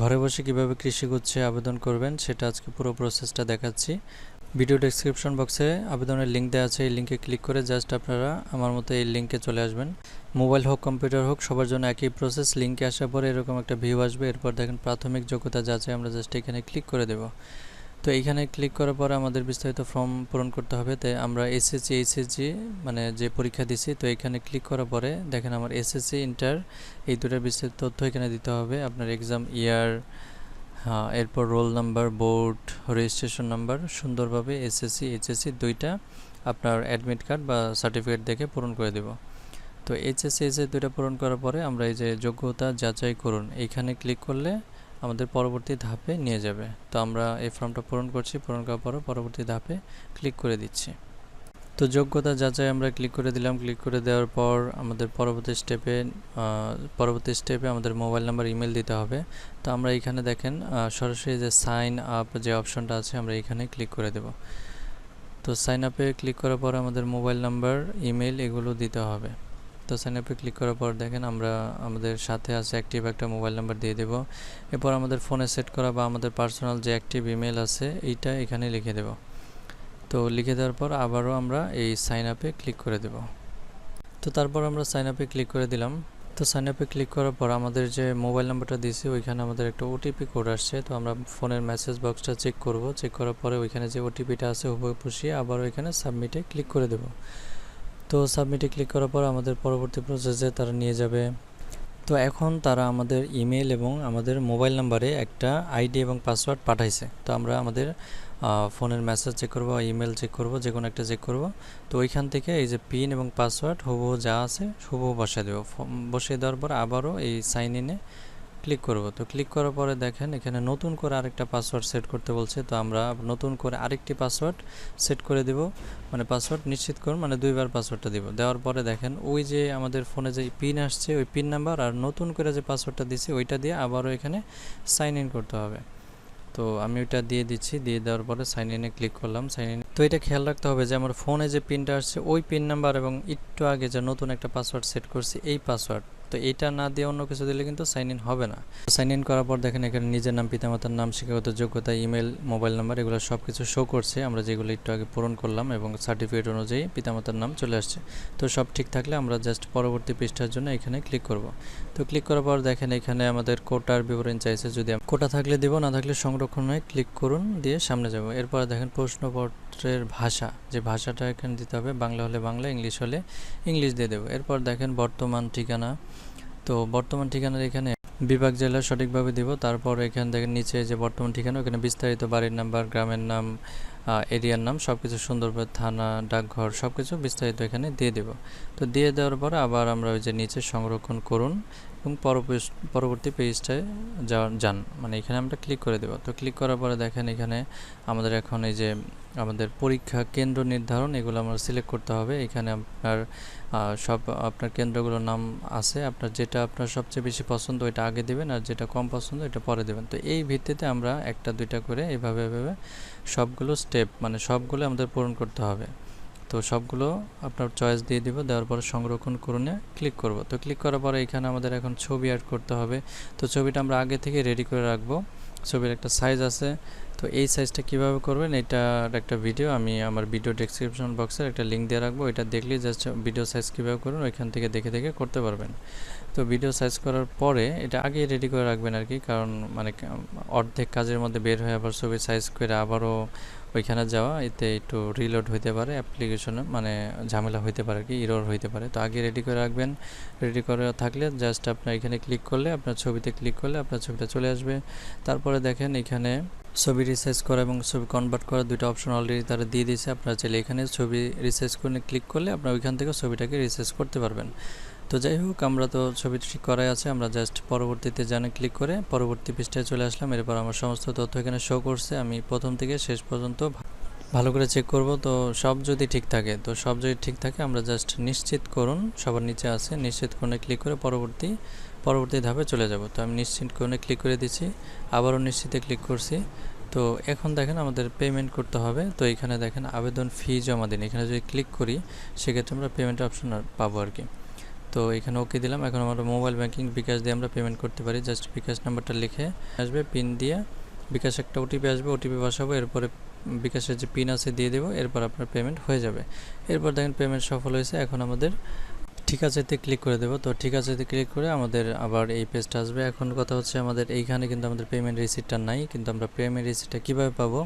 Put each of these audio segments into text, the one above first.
ঘরে বসে কীভাবে কৃষি গুচ্ছে আবেদন করবেন, সেটা আজকে পুরো প্রসেসটা দেখাচ্ছি। ভিডিও ডেসক্রিপশন বক্সে আবেদনের লিঙ্ক দেওয়া আছে, এই লিঙ্কে ক্লিক করে জাস্ট আপনারা আমার মতো এই লিঙ্কে চলে আসবেন। মোবাইল হোক কম্পিউটার হোক, সবার জন্য একই প্রসেস লিঙ্কে আসার পরে এরকম একটা ভিউ আসবে। এরপর দেখেন প্রাথমিক যোগ্যতা যাচাই আমরা জাস্ট এখানে ক্লিক করে দেব। তো এইখানে ক্লিক করার পরে আমাদের বিস্তারিত ফর্ম পূরণ করতে হবে। তাই আমরা এসএসসি এইচএসজি মানে যে পরীক্ষা দিছি, তো এখানে ক্লিক করার পরে দেখেন আমার এসএসসি ইন্টার এই দুটার বিস্তারিত তথ্য এখানে দিতে হবে। আপনার এক্সাম ইয়ার হ্যাঁ এরপর roll number board registration number সুন্দরভাবে এসএসসি এইচএসসি দুইটা আপনার অ্যাডমিট কার্ড বা সার্টিফিকেট দেখে পূরণ করে দেব। তো এইচএসসি এইচএসসি দুইটা পূরণ করার পরে আমরা এই যে যোগ্যতা যাচাই করুন। এইখানে ক্লিক করলে আমাদের পরবর্তী ধাপে নিয়ে যাবে। তো আমরা এই ফর্মটা পূরণ করছি, পূরণ করার পরে পরবর্তী ধাপে ক্লিক করে দিচ্ছি। তো যোগ্যতা যাচাই আমরা ক্লিক করে দিলাম। ক্লিক করে দেওয়ার পর আমাদের পরবর্তী স্টেপে পরবর্তী স্টেপে আমাদের মোবাইল নাম্বার ইমেল দিতে হবে। তো আমরা এখানে দেখেন সরাসরি যে সাইন আপ যে অপশনটা আছে আমরা এখানে ক্লিক করে দেব। তো সাইন আপে ক্লিক করার পর আমাদের মোবাইল নাম্বার ইমেল এগুলো দিতে হবে। তো সাইন আপে ক্লিক করার পর দেখেন আমরা আমাদের সাথে আছে অ্যাক্টিভ একটা মোবাইল নাম্বার দিয়ে দেব। এরপর আমাদের ফোনে সেট করা বা আমাদের পার্সোনাল যে অ্যাক্টিভ ইমেল আছে, এইটা এখানে লিখে দেব। তো লিখে দেওয়ার পর আবারও আমরা এই সাইন আপে ক্লিক করে দেব। তো তারপর আমরা সাইন আপে ক্লিক করে দিলাম। তো সাইন আপে ক্লিক করার পর আমাদের যে মোবাইল নাম্বারটা দিয়েছি, ওইখানে আমাদের একটা ওটিপি কোড আসছে। তো আমরা ফোনের মেসেজ বক্সটা চেক করব। চেক করার পরে ওইখানে যে ওটিপিটা আছে, হুবহু পুষিয়ে আবার ওইখানে সাবমিটে ক্লিক করে দেব। তো সাবমিটে ক্লিক করার পর আমাদের পরবর্তী প্রসেসে তারা নিয়ে যাবে। তো এখন তারা আমাদের ইমেল এবং আমাদের মোবাইল নাম্বারে একটা আইডি এবং পাসওয়ার্ড পাঠাইছে। তো আমরা আমাদের ফোনের মেসেজ চেক করব ইমেল চেক করব, যে কোনো একটা চেক করব। তো ওইখান থেকে এই যে পিন এবং পাসওয়ার্ড হুবহু যা আছে হুবহু বসিয়ে দেবো। বসিয়ে দেওয়ার পর আবারও এই সাইন ইনে ক্লিক করব। তো ক্লিক করার পরে দেখেন, এখানে নতুন করে আরেকটা পাসওয়ার্ড সেট করতে বলছে। তো আমরা নতুন করে আরেকটি পাসওয়ার্ড সেট করে দেব। মানে পাসওয়ার্ড নিশ্চিত করুন মানে দুইবার পাসওয়ার্ডটা দিব। দেওয়ার পরে দেখেন, ওই যে আমাদের ফোনে যে পিন আসছে, ওই পিন নাম্বার আর নতুন করে যে পাসওয়ার্ডটা দিছি, ওইটা দিয়ে আবারও এখানে সাইন ইন করতে হবে। তো আমি ওইটা দিয়ে দিচ্ছি, দিয়ে দেওয়ার পরে সাইন ইনে ক্লিক করলাম সাইন ইন তো এটা খেয়াল রাখতে হবে যে আমার ফোনে যে পিনটা আসছে, ওই পিন নাম্বার এবং একটু আগে যে নতুন একটা পাসওয়ার্ড সেট করছি, এই পাসওয়ার্ড তো এটা না দিয়ে অন্য কিছু দিলে কিন্তু সাইন ইন হবে না। সাইন ইন করার পর দেখেন এখানে নিজের নাম, পিতামাতার নাম, শিক্ষাগত যোগ্যতা ইমেল মোবাইল নাম্বার এগুলো সব কিছু শো করছে। আমরা যেগুলো একটু আগে পূরণ করলাম এবং সার্টিফিকেট অনুযায়ী পিতামাতার নাম চলে আসছে। তো সব ঠিক থাকলে আমরা জাস্ট পরবর্তী পৃষ্ঠার জন্য এখানে ক্লিক করব। তো ক্লিক করার পর দেখেন এখানে আমাদের কোটার বিবরণ চাইছে। যদি কোটা থাকলে দিব, না থাকলে সংরক্ষণে ক্লিক করুন, দিয়ে সামনে যাব। এরপর দেখেন প্রশ্নপত্রের ভাষা, যে ভাষাটা এখানে দিতে হবে, বাংলা হলে বাংলা, ইংলিশ হলে ইংলিশ দিয়ে দেবো। এরপর দেখেন বর্তমান ঠিকানা। তো বর্তমান ঠিকানার এখানে বিভাগ জেলা সঠিকভাবে দিব। তারপর এখানে দেখেন নিচে যে বর্তমান ঠিকানা, ওখানে বিস্তারিত বাড়ির নাম্বার, গ্রামের নাম এরিয়ার নাম সব কিছু সুন্দরভাবে থানা, ডাকঘর সব কিছু বিস্তারিত এখানে দিয়ে দেব। তো দিয়ে দেওয়ার পরে আবার আমরা ওই যে নিচে সংরক্ষণ করুন এবং পরবর্তী পেজটায় যান। মানে এখানে আমরা ক্লিক করে দেব। তো ক্লিক করার পরে দেখেন এখানে আমাদের এখন এই যে আমাদের পরীক্ষা কেন্দ্র নির্ধারণ, এগুলো আমরা সিলেক্ট করতে হবে। এখানে আপনার সব আপনার কেন্দ্রগুলোর নাম আছে। আপনার যেটা আপনার সবচেয়ে বেশি পছন্দ ওইটা আগে দেবেন আর যেটা কম পছন্দ এটা পরে দেবেন। তো এই ভিত্তিতে আমরা একটা, দুইটা করে এভাবে এভাবে সবগুলো স্টেপ মানে সবগুলো আমাদের পূরণ করতে হবে। তো সবগুলো আপনার চয়েস দিয়ে দিব, দেওয়ার পরে সংরক্ষণ করুন ক্লিক করব। তো ক্লিক করার পরে এখানে আমাদের এখন ছবি অ্যাড করতে হবে। তো ছবিটা আমরা আগে থেকে রেডি করে রাখব। ছবির একটা সাইজ আছে। তো এই সাইজটা কীভাবে করবেন, এটার একটা ভিডিও আমি আমার ভিডিও ডেসক্রিপশন বক্সের একটা লিঙ্ক দিয়ে রাখব। এটা দেখলেই জাস্ট ভিডিও সাইজ কীভাবে করবেন, ওইখান থেকে দেখে দেখে করতে পারবেন। তো ভিডিও সাইজ করার পরে এটা আগে রেডি করে রাখবেন আর কি কারণ মানে অর্ধেক কাজের মধ্যে বের হয়ে আবার ছবি সাইজ করে আবারও ওইখানে যাওয়া, এতে একটু রিলোড হইতে পারে অ্যাপ্লিকেশনে মানে ঝামেলা হইতে পারে কি ইরোর হইতে পারে। তো আগে রেডি করে রাখবেন রেডি করে থাকলে জাস্ট আপনার এখানে ক্লিক করলে, আপনার ছবিতে ক্লিক করলে আপনার ছবিটা চলে আসবে। তারপরে দেখেন এখানে ছবি রিসাইজ করা এবং ছবি কনভার্ট করা দুটো অপশন অলরেডি তারা দিয়ে দিয়েছে। আপনারা চাইলে এখানে ছবি রিসাইজ করে ক্লিক করলে আপনার ওইখান থেকে ছবিটাকে রিসাইজ করতে পারবেন। তো যাই হোক, আমরা তো ছবি ঠিক করাই আছে। আমরা জাস্ট পরবর্তীতে জানে ক্লিক করে পরবর্তী পৃষ্ঠায় চলে আসলাম। এরপর আমার সমস্ত তথ্য এখানে শো করছে। আমি প্রথম থেকে শেষ পর্যন্ত ভালো করে চেক করব। তো সব যদি ঠিক থাকে, তো সব যদি ঠিক থাকে, আমরা জাস্ট নিশ্চিত করুন, সবার নিচে আছে। নিশ্চিত করে ক্লিক করে পরবর্তী পরবর্তী ধাপে চলে যাব। তো আমি নিশ্চিত করে ক্লিক করে দিচ্ছি আবারও নিশ্চিতে ক্লিক করছি। তো এখন দেখেন আমাদের পেমেন্ট করতে হবে। তো এখানে দেখেন আবেদন ফি জমা দিন। এখানে যদি ক্লিক করি, সেক্ষেত্রে আমরা পেমেন্ট অপশন পাবো আর কি। তো এখানে ওকে দিলাম। এখন আমরা মোবাইল ব্যাঙ্কিং বিকাশ দিয়ে আমরা পেমেন্ট করতে পারি। জাস্ট বিকাশ নাম্বারটা লিখে আসবে পিন দিয়ে বিকাশ একটা ওটিপি আসবে ওটিপি বসাবো, এরপরে বিকাশের যে পিন আছে দিয়ে দেবো, এরপর আপনার পেমেন্ট হয়ে যাবে। এরপর দেখেন পেমেন্ট সফল হয়েছে। এখন আমাদের ঠিক আছেতে ক্লিক করে দেবো। তো ঠিক আছেতে ক্লিক করে আমাদের আবার এই পেজটা আসবে। এখন কথা হচ্ছে আমাদের এইখানে কিন্তু আমাদের পেমেন্ট রিসিপ্টটা নাই। কিন্তু আমরা পেমেন্ট রিসিপ্টটা কীভাবে পাবো?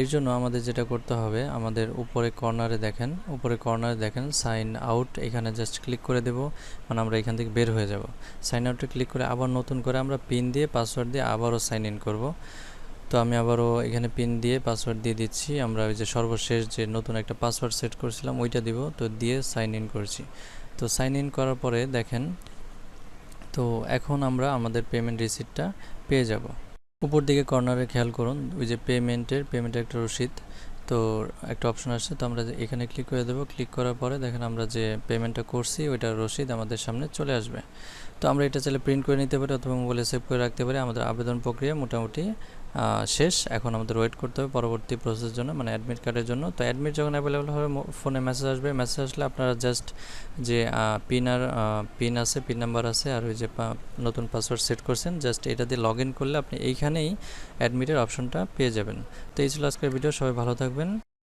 এর জন্য আমাদের যেটা করতে হবে, আমাদের উপরে কর্নারে দেখেন, উপরে কর্নারে দেখেন সাইন আউট এখানে জাস্ট ক্লিক করে দেব মানে আমরা এখান থেকে বের হয়ে যাব। সাইন আউটে ক্লিক করে আবার নতুন করে আমরা পিন দিয়ে পাসওয়ার্ড দিয়ে আবারও সাইন ইন করব। তো আমি আবারও এখানে পিন দিয়ে পাসওয়ার্ড দিয়ে দিচ্ছি, আমরা ওই যে সর্বশেষ যে নতুন একটা পাসওয়ার্ড সেট করেছিলাম, ওইটা দিব, তো দিয়ে সাইন ইন করছি। তো সাইন ইন করার পরে দেখেন, তো এখন আমরা আমাদের পেমেন্ট রিসিপ্টটা পেয়ে যাব। উপর দিকে কর্নারে খেয়াল করুন, ওই যে পেমেন্টের পেমেন্টের একটা রসিদ, তো একটা অপশন আসছে, তো আমরা এখানে ক্লিক করে দেবো ক্লিক করার পরে দেখেন আমরা যে পেমেন্টটা করছি, ওইটার রসিদ আমাদের সামনে চলে আসবে। তো আমরা এটা চাইলে প্রিন্ট করে নিতে পারি অথবা মোবাইলে সেভ করে রাখতে পারি, আমাদের আবেদন প্রক্রিয়া মোটামুটি শেষ। এখন আমাদের ওয়েট করতে হবে পরবর্তী প্রসেসের জন্য মানে অ্যাডমিট কার্ডের জন্য। তো অ্যাডমিট যখন অ্যাভেলেবল হবে ফোনে মেসেজ আসবে। মেসেজ আসলে আপনারা জাস্ট যে পিন আর পিন আছে পিন নাম্বার আছে, আর ওই যে নতুন পাসওয়ার্ড সেট করছেন জাস্ট এটা দিয়ে লগ করলে আপনি এইখানেই অ্যাডমিটের অপশনটা পেয়ে যাবেন। তো এই ছিল আজকের ভিডিও সবাই ভালো থাকবেন।